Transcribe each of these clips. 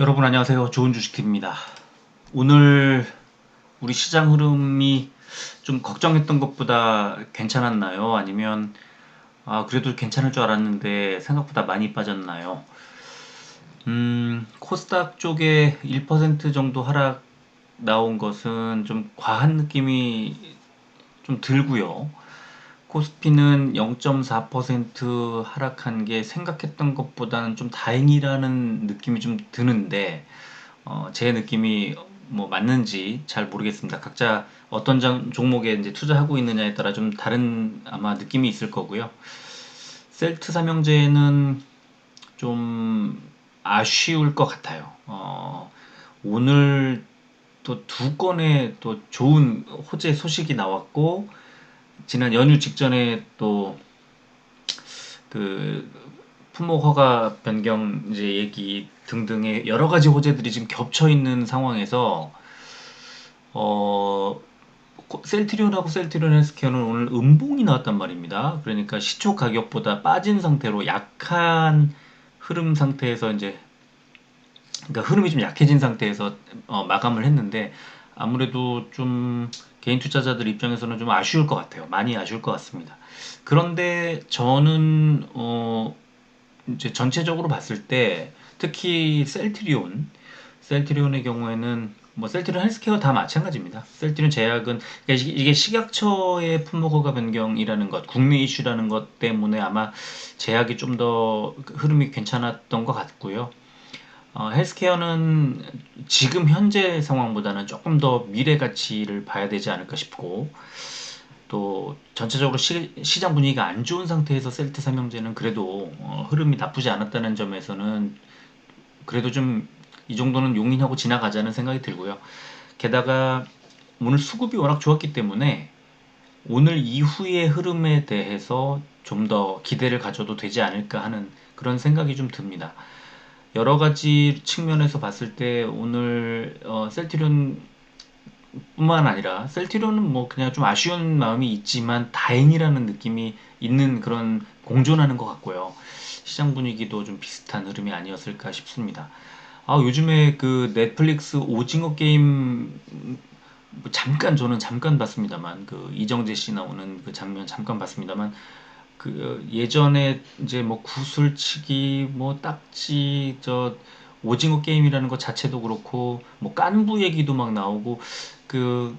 여러분 안녕하세요. 좋은 주식TV입니다. 오늘 우리 시장 흐름이 좀 걱정했던 것보다 괜찮았나요? 아니면 아, 그래도 괜찮을 줄 알았는데 생각보다 많이 빠졌나요? 음, 코스닥 쪽에 1% 정도 하락 나온 것은 좀 과한 느낌이 좀 들고요. 코스피는 0.4% 하락한 게 생각했던 것보다는 좀 다행이라는 느낌이 좀 드는데 어, 제 느낌이 뭐 맞는지 잘 모르겠습니다. 각자 어떤 장, 종목에 이제 투자하고 있느냐에 따라 좀 다른 아마 느낌이 있을 거고요. 셀트 삼형제는 좀 아쉬울 것 같아요. 어, 오늘 또 두 건의 또 좋은 호재 소식이 나왔고 지난 연휴 직전에 또 그 품목 허가 변경 이제 얘기 등등의 여러 가지 호재들이 지금 겹쳐 있는 상황에서 어 셀트리온하고 셀트리온 헬스케어는 오늘 음봉이 나왔단 말입니다. 그러니까 시초 가격보다 빠진 상태로 약한 흐름 상태에서 이제 그러니까 흐름이 좀 약해진 상태에서 어, 마감을 했는데 아무래도 좀 개인 투자자들 입장에서는 좀 아쉬울 것 같아요. 많이 아쉬울 것 같습니다. 그런데 저는 어 이제 전체적으로 봤을 때 특히 셀트리온 셀트리온의 경우에는 뭐 셀트리온 헬스케어 다 마찬가지입니다. 셀트리온 제약은 그러니까 이게 식약처의 품목허가 변경이라는 것, 국내 이슈라는 것 때문에 아마 제약이 좀 더 흐름이 괜찮았던 것 같고요. 어, 헬스케어는 지금 현재 상황보다는 조금 더 미래 가치를 봐야 되지 않을까 싶고 또 전체적으로 시, 장 분위기가 안 좋은 상태에서 셀트 삼형제는 그래도 어, 흐름이 나쁘지 않았다는 점에서는 그래도 좀 이 정도는 용인하고 지나가자는 생각이 들고요. 게다가 오늘 수급이 워낙 좋았기 때문에 오늘 이후의 흐름에 대해서 좀 더 기대를 가져도 되지 않을까 하는 그런 생각이 좀 듭니다. 여러 가지 측면에서 봤을 때 오늘 어, 셀티리온 뿐만 아니라 셀티리온은 뭐 그냥 좀 아쉬운 마음이 있지만 다행이라는 느낌이 있는 그런 공존하는 것 같고요. 시장 분위기도 좀 비슷한 흐름이 아니었을까 싶습니다. 아, 요즘에 그 넷플릭스 오징어 게임 뭐 잠깐 저는 잠깐 봤습니다만 그 이정재 씨 나오는 그 장면 잠깐 봤습니다만 그 예전에 이제 뭐 구슬치기 뭐 딱지 저 오징어 게임이라는 것 자체도 그렇고 뭐 깐부 얘기도 막 나오고 그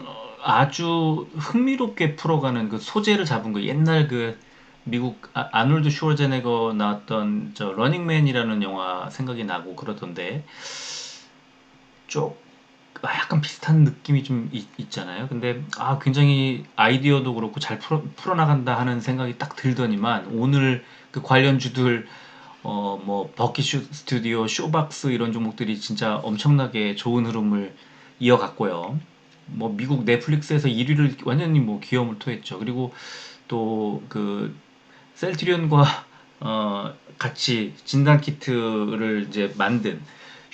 어, 아주 흥미롭게 풀어가는 그 소재를 잡은 거. 옛날 그 미국 아, 아놀드 슈워제네거 나왔던 저 러닝맨이라는 영화 생각이 나고 그러던데. 쪽 아, 약간 비슷한 느낌이 좀 있, 잖아요 근데 아 굉장히 아이디어도 그렇고 잘 풀어, 풀어나간다 하는 생각이 딱 들더니만 오늘 그 관련주들 어 뭐 버킷 스튜디오, 쇼박스 이런 종목들이 진짜 엄청나게 좋은 흐름을 이어갔고요. 뭐 미국 넷플릭스에서 1위를 완전히 뭐 기염을 토했죠. 그리고 또 그 셀트리온과 어 같이 진단 키트를 이제 만든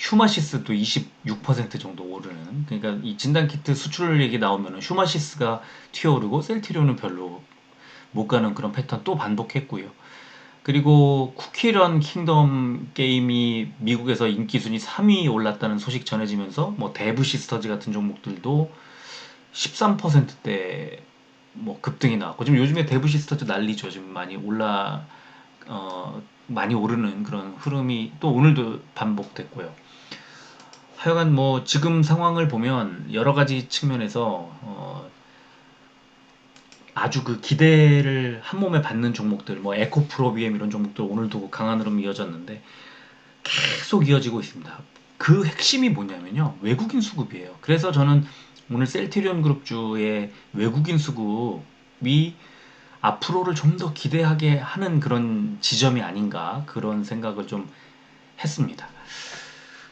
휴마시스도 26% 정도 오르는 그러니까 이 진단 키트 수출 얘기 나오면 휴마시스가 튀어오르고 셀티리온은 별로 못 가는 그런 패턴 또 반복했고요. 그리고 쿠키런 킹덤 게임이 미국에서 인기 순위 3위 올랐다는 소식 전해지면서 뭐 데브 시스터즈 같은 종목들도 13%대 뭐 급등이 나왔고 지금 요즘에 데브 시스터즈 난리죠. 지금 많이 올라 어 많이 오르는 그런 흐름이 또 오늘도 반복됐고요. 하여간 뭐 지금 상황을 보면 여러 가지 측면에서 어 아주 그 기대를 한 몸에 받는 종목들, 뭐 에코프로비엠 이런 종목들 오늘도 강한 흐름 이어졌는데 계속 이어지고 있습니다. 그 핵심이 뭐냐면요. 외국인 수급이에요. 그래서 저는 오늘 셀티리온 그룹주의 외국인 수급이 앞으로를 좀 더 기대하게 하는 그런 지점이 아닌가 그런 생각을 좀 했습니다.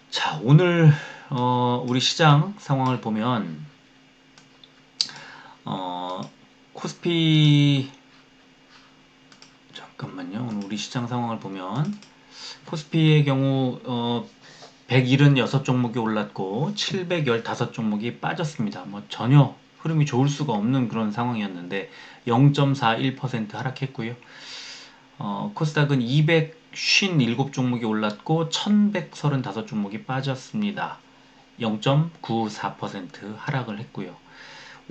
자, 오늘 어, 우리 시장 상황을 보면 어, 코스피 잠깐만요. 오늘 우리 시장 상황을 보면 코스피의 경우 어, 176종목이 올랐고 715종목이 빠졌습니다. 뭐 전혀 흐름이 좋을 수가 없는 그런 상황이었는데 0.41% 하락했고요. 어, 코스닥은 257 종목이 올랐고 1135 종목이 빠졌습니다. 0.94% 하락을 했고요.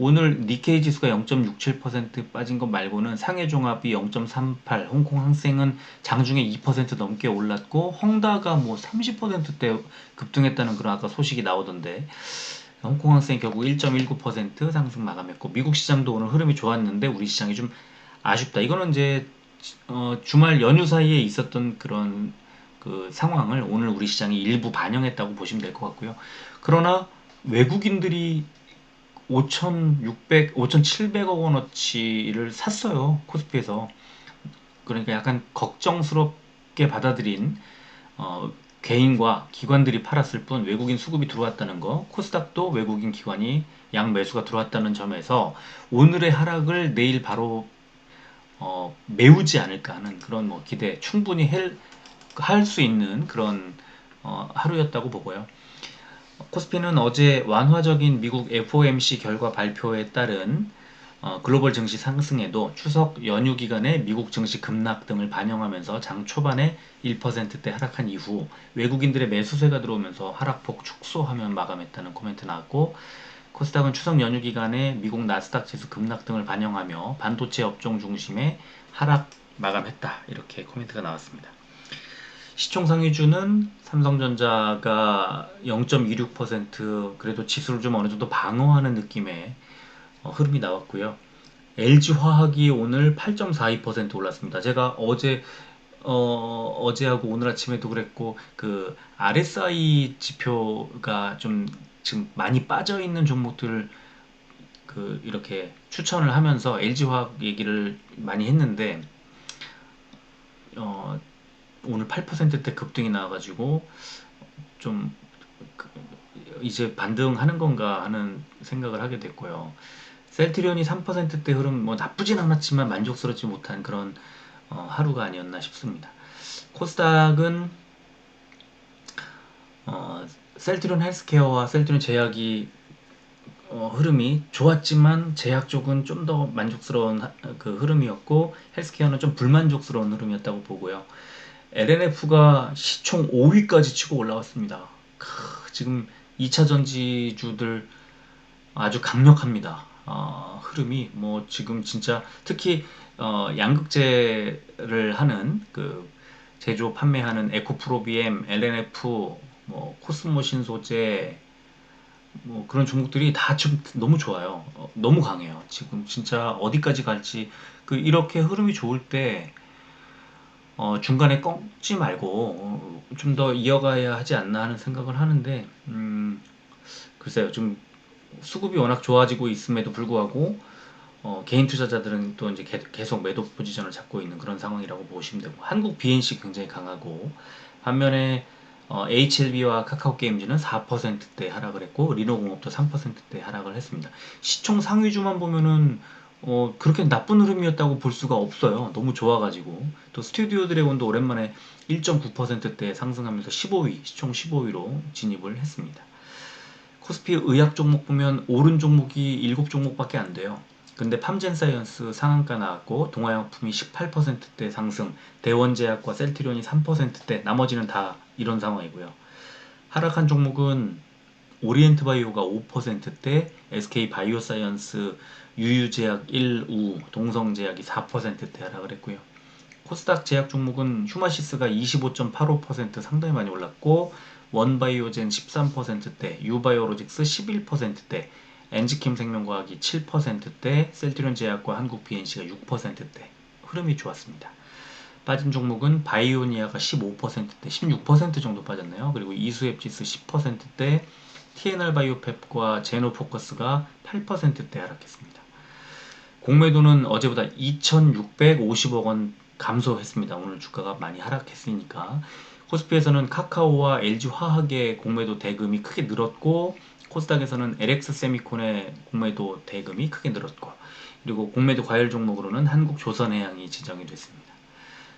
오늘 니케이 지수가 0.67% 빠진 것 말고는 상해 종합이 0.38, 홍콩 항생은 장중에 2% 넘게 올랐고 헝다가 뭐 30%대 급등했다는 그런 아까 소식이 나오던데 홍콩 항생 결국 1.19% 상승 마감했고 미국 시장도 오늘 흐름이 좋았는데 우리 시장이 좀 아쉽다. 이거는 이제 어, 주말 연휴 사이에 있었던 그런 그 상황을 오늘 우리 시장이 일부 반영했다고 보시면 될 것 같고요. 그러나 외국인들이 5,600, 5,700억 원어치를 샀어요. 코스피에서. 그러니까 약간 걱정스럽게 받아들인 어, 개인과 기관들이 팔았을 뿐 외국인 수급이 들어왔다는 거, 코스닥도 외국인 기관이 양 매수가 들어왔다는 점에서 오늘의 하락을 내일 바로 어, 메우지 않을까 하는 그런 뭐 기대 충분히 할 수 있는 그런 어, 하루였다고 보고요. 코스피는 어제 완화적인 미국 FOMC 결과 발표에 따른 어, 글로벌 증시 상승에도 추석 연휴 기간에 미국 증시 급락 등을 반영하면서 장 초반에 1%대 하락한 이후 외국인들의 매수세가 들어오면서 하락폭 축소하면 마감했다는 코멘트 나왔고 코스닥은 추석 연휴 기간에 미국 나스닥 지수 급락 등을 반영하며 반도체 업종 중심의 하락 마감했다 이렇게 코멘트가 나왔습니다. 시총 상위주는 삼성전자가 0.26% 그래도 지수를 좀 어느 정도 방어하는 느낌의 어, 흐름이 나왔고요. LG화학이 오늘 8.42% 올랐습니다. 제가 어제 어, 어제하고 오늘 아침에도 그랬고 그 RSI 지표가 좀 지금 많이 빠져 있는 종목들 그 이렇게 추천을 하면서 LG화학 얘기를 많이 했는데 어, 오늘 8%대 급등이 나와가지고 좀그 이제 반등하는 건가 하는 생각을 하게 됐고요. 셀트리온이 3%대 흐름 뭐 나쁘진 않았지만 만족스럽지 못한 그런 어, 하루가 아니었나 싶습니다. 코스닥은 어, 셀트리온 헬스케어와 셀트리온 제약이 어, 흐름이 좋았지만 제약 쪽은 좀 더 만족스러운 하, 그 흐름이었고 헬스케어는 좀 불만족스러운 흐름이었다고 보고요. LNF가 시총 5위까지 치고 올라왔습니다. 크, 지금 2차 전지주들 아주 강력합니다. 어, 흐름이 뭐 지금 진짜 특히 어, 양극재를 하는 그 제조 판매하는 에코프로비엠, LNF, 뭐 코스모 신 소재 뭐 그런 종목들이 다 지금 너무 좋아요. 어, 너무 강해요. 지금 진짜 어디까지 갈지 그 이렇게 흐름이 좋을 때 어, 중간에 꺾지 말고 어, 좀더 이어가야 하지 않나 하는 생각을 하는데 음, 글쎄요 좀 수급이 워낙 좋아지고 있음에도 불구하고 어, 개인 투자자들은 또 이제 계속 매도 포지션을 잡고 있는 그런 상황이라고 보시면 되고 한국 BNC 굉장히 강하고 반면에 어, HLB와 카카오게임즈는 4%대 하락을 했고 리노공업도 3%대 하락을 했습니다. 시총 상위주만 보면은 어, 그렇게 나쁜 흐름이었다고 볼 수가 없어요. 너무 좋아가지고. 또 스튜디오 드래곤도 오랜만에 1.9%대 상승하면서 15위, 시총 15위로 진입을 했습니다. 코스피 의학 종목 보면 오른 종목이 7종목밖에 안 돼요. 근데 팜젠사이언스 상한가 나왔고 동화약품이 18%대 상승, 대원제약과 셀트리온이 3%대, 나머지는 다 이런 상황이고요. 하락한 종목은 오리엔트 바이오가 5%대, SK 바이오사이언스 유유제약 1 우, 동성제약이 4%대 하락을 했고요. 코스닥 제약 종목은 휴마시스가 25.85% 상당히 많이 올랐고 원바이오젠 13%대, 유바이오로직스 11%대, 엔지킴 생명과학이 7%대, 셀트리온 제약과 한국 BNC가 6%대 흐름이 좋았습니다. 빠진 종목은 바이오니아가 15%대, 16% 정도 빠졌네요. 그리고 이수앱지스 10%대, TNR 바이오펩과 제노포커스가 8%대 하락했습니다. 공매도는 어제보다 2,650억 원 감소했습니다. 오늘 주가가 많이 하락했으니까. 코스피에서는 카카오와 LG화학의 공매도 대금이 크게 늘었고 코스닥에서는 LX 세미콘의 공매도 대금이 크게 늘었고 그리고 공매도 과열 종목으로는 한국조선해양이 지정이 됐습니다.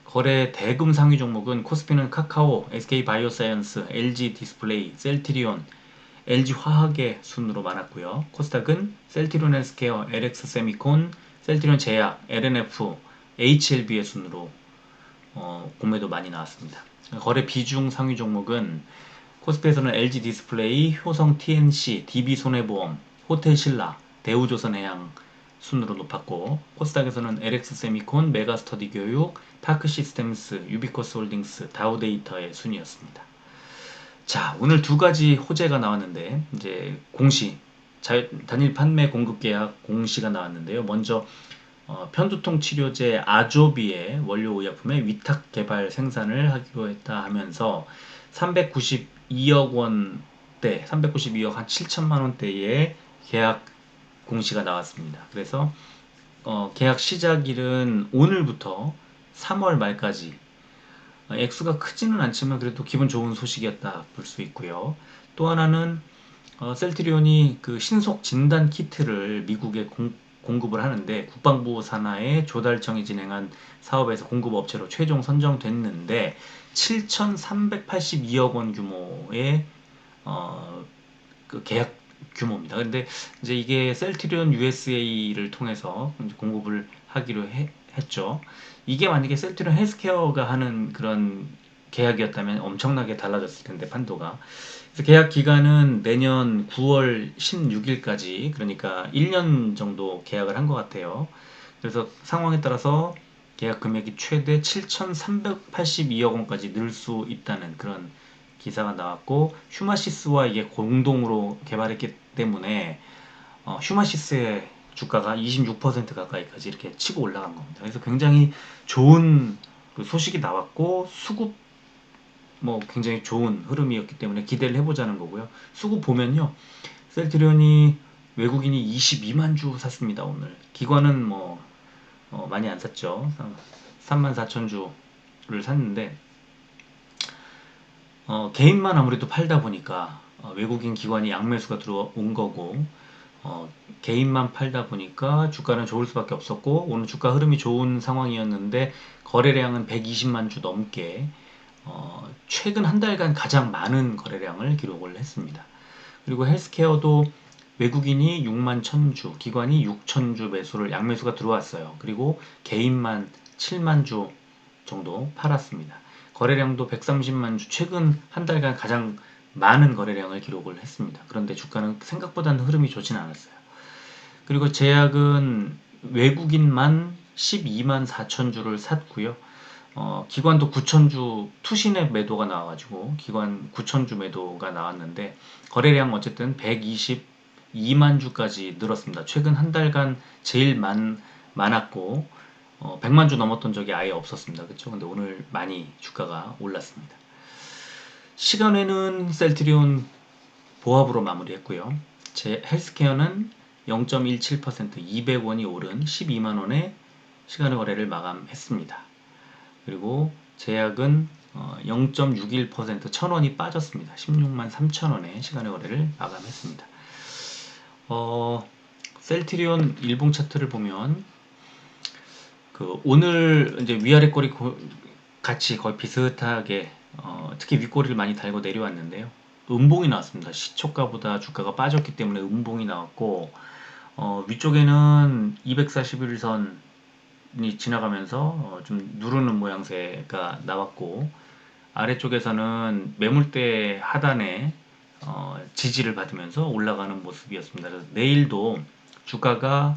거래 대금 상위 종목은 코스피는 카카오, SK바이오사이언스, LG 디스플레이, 셀트리온, LG 화학의 순으로 많았고요. 코스닥은 셀트리온 헬스케어, LX 세미콘, 셀트리온 제약, LNF, HLB의 순으로 어, 공매도 많이 나왔습니다. 거래 비중 상위 종목은 코스피에서는 LG 디스플레이, 효성 TNC, DB 손해보험, 호텔 신라, 대우조선해양 순으로 높았고 코스닥에서는 LX 세미콘, 메가스터디 교육, 파크 시스템스, 유비코스 홀딩스, 다우데이터의 순이었습니다. 자, 오늘 두 가지 호재가 나왔는데 이제 공시 자, 단일 판매 공급 계약 공시가 나왔는데요. 먼저 어, 편두통 치료제 아조비의 원료 의약품의 위탁 개발 생산을 하기로 했다 하면서 392억 원대, 392억 한 7천만 원대의 계약 공시가 나왔습니다. 그래서 어, 계약 시작일은 오늘부터 3월 말까지 어, 액수가 크지는 않지만 그래도 기분 좋은 소식이었다 볼 수 있고요. 또 하나는 어, 셀트리온이 그 신속 진단 키트를 미국에 공, 공급을 하는데 국방부 산하의 조달청이 진행한 사업에서 공급업체로 최종 선정됐는데 7,382억 원 규모의 어, 그 계약 규모입니다. 근데 이제 이게 셀트리온 USA를 통해서 공급을 하기로 해, 했죠. 이게 만약에 셀트리온 헬스케어가 하는 그런 계약이었다면 엄청나게 달라졌을 텐데 판도가. 그래서 계약 기간은 내년 9월 16일까지 그러니까 1년 정도 계약을 한 것 같아요. 그래서 상황에 따라서 계약 금액이 최대 7,382억 원까지 늘 수 있다는 그런 기사가 나왔고 휴마시스와 이게 공동으로 개발했기 때문에 어, 휴마시스의 주가가 26% 가까이까지 이렇게 치고 올라간 겁니다. 그래서 굉장히 좋은 그 소식이 나왔고 수급 뭐 굉장히 좋은 흐름이었기 때문에 기대를 해보자는 거고요. 수급 보면요. 셀트리온이 외국인이 22만 주 샀습니다. 오늘 기관은 뭐 어, 많이 안 샀죠. 3만 4천 주를 샀는데 어, 개인만 아무래도 팔다 보니까 어, 외국인 기관이 양매수가 들어온 거고 어, 개인만 팔다 보니까 주가는 좋을 수밖에 없었고 오늘 주가 흐름이 좋은 상황이었는데 거래량은 120만 주 넘게 어, 최근 한 달간 가장 많은 거래량을 기록을 했습니다. 그리고 헬스케어도 외국인이 6만 1000주, 기관이 6000주 매수를 양매수가 들어왔어요. 그리고 개인만 7만 주 정도 팔았습니다. 거래량도 130만 주, 최근 한 달간 가장 많은 거래량을 기록을 했습니다. 그런데 주가는 생각보다는 흐름이 좋지는 않았어요. 그리고 제약은 외국인만 12만 4천 주를 샀고요. 어, 기관도 9천 주 투신의 매도가 나와가지고 기관 9천 주 매도가 나왔는데 거래량 어쨌든 122만 주까지 늘었습니다. 최근 한 달간 제일 많, 많았고 어, 100만 주 넘었던 적이 아예 없었습니다. 그렇죠? 근데 오늘 많이 주가가 올랐습니다. 시간에는 셀트리온 보합으로 마무리했고요. 제 헬스케어는 0.17% 200원이 오른 12만원의 시간의 거래를 마감했습니다. 그리고 제약은 0.61% 1000원이 빠졌습니다. 16만 3천원의 시간의 거래를 마감했습니다. 어, 셀트리온 일봉 차트를 보면 그 오늘 이제 위아래 꼬리 같이 거의 비슷하게 어, 특히 윗꼬리를 많이 달고 내려왔는데요. 음봉이 나왔습니다. 시초가보다 주가가 빠졌기 때문에 음봉이 나왔고 어, 위쪽에는 241선 이 지나가면서 어, 좀 누르는 모양새가 나왔고 아래쪽에서는 매물대 하단에 어, 지지를 받으면서 올라가는 모습이었습니다. 그래서 내일도 주가가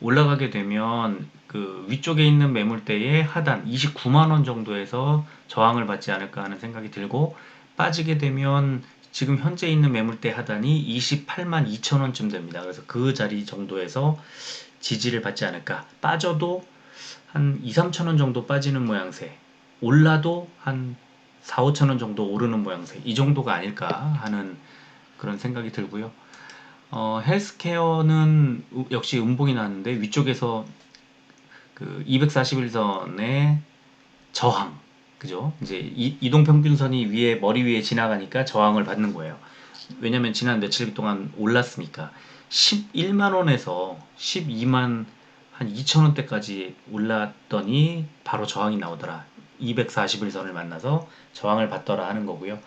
올라가게 되면 그 위쪽에 있는 매물대의 하단 29만원 정도에서 저항을 받지 않을까 하는 생각이 들고 빠지게 되면 지금 현재 있는 매물대 하단이 28만 2천원쯤 됩니다. 그래서 그 자리 정도에서 지지를 받지 않을까. 빠져도 한 2, 3천 원 정도 빠지는 모양새. 올라도 한 4, 5천 원 정도 오르는 모양새. 이 정도가 아닐까 하는 그런 생각이 들고요. 어, 헬스케어는 역시 음봉이 나왔는데 위쪽에서 그 241선의 저항, 그죠? 이제 이, 동 평균선이 위에 머리 위에 지나가니까 저항을 받는 거예요. 왜냐면 지난 며칠 동안 올랐으니까 11만 원에서 12만 한 2천 원대까지 올랐더니 바로 저항이 나오더라. 241선을 만나서 저항을 받더라 하는 거고요.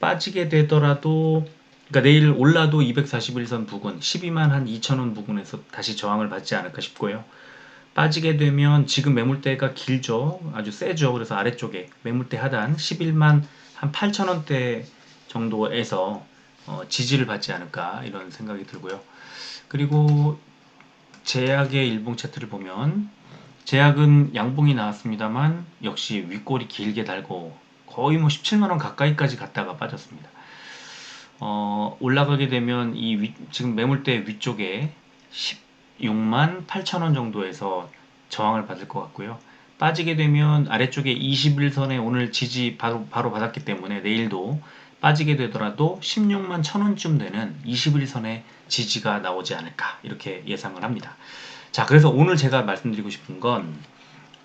빠지게 되더라도 그러니까 내일 올라도 241선 부근 12만 한 2천 원 부근에서 다시 저항을 받지 않을까 싶고요. 빠지게 되면 지금 매물대가 길죠. 아주 세죠. 그래서 아래쪽에 매물대 하단 11만 한 8천 원대 정도에서 어, 지지를 받지 않을까 이런 생각이 들고요. 그리고 제약의 일봉 차트를 보면 제약은 양봉이 나왔습니다만 역시 윗골이 길게 달고 거의 뭐 17만원 가까이까지 갔다가 빠졌습니다. 어, 올라가게 되면 이 위, 지금 매물대 위쪽에 16만 8천원 정도에서 저항을 받을 것 같고요. 빠지게 되면 아래쪽에 21선에 오늘 지지 바로, 바로 받았기 때문에 내일도 빠지게 되더라도 16만 1000원쯤 되는 21선의 지지가 나오지 않을까 이렇게 예상을 합니다. 자 그래서 오늘 제가 말씀드리고 싶은 건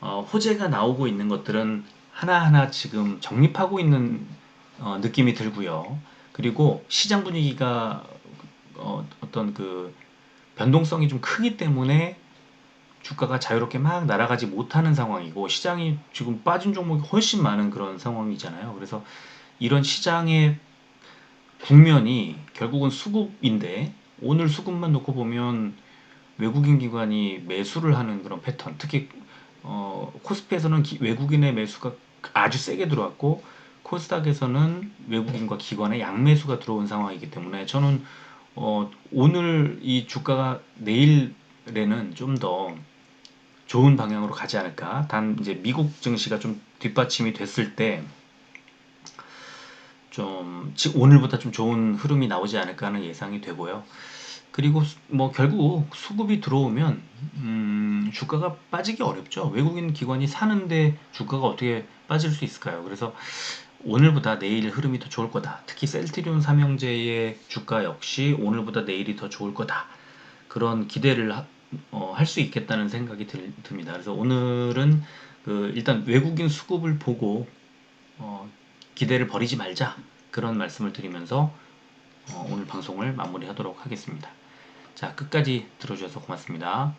어, 호재가 나오고 있는 것들은 하나하나 지금 정립하고 있는 어, 느낌이 들고요. 그리고 시장 분위기가 어, 어떤 그 변동성이 좀 크기 때문에 주가가 자유롭게 막 날아가지 못하는 상황이고 시장이 지금 빠진 종목이 훨씬 많은 그런 상황이잖아요. 그래서 이런 시장의 국면이 결국은 수급인데 오늘 수급만 놓고 보면 외국인 기관이 매수를 하는 그런 패턴 특히 어, 코스피에서는 기, 외국인의 매수가 아주 세게 들어왔고 코스닥에서는 외국인과 기관의 양매수가 들어온 상황이기 때문에 저는 어, 오늘 이 주가가 내일에는 좀 더 좋은 방향으로 가지 않을까. 단 이제 미국 증시가 좀 뒷받침이 됐을 때 좀 오늘보다 좀 좋은 흐름이 나오지 않을까 하는 예상이 되고요. 그리고 뭐 결국 수급이 들어오면 음, 주가가 빠지기 어렵죠. 외국인 기관이 사는데 주가가 어떻게 빠질 수 있을까요? 그래서 오늘보다 내일 흐름이 더 좋을 거다. 특히 셀트리온 삼형제의 주가 역시 오늘보다 내일이 더 좋을 거다. 그런 기대를 어, 할 수 있겠다는 생각이 들, 듭니다. 그래서 오늘은 그 일단 외국인 수급을 보고 어, 기대를 버리지 말자 그런 말씀을 드리면서 어, 오늘 방송을 마무리하도록 하겠습니다. 자 끝까지 들어주셔서 고맙습니다.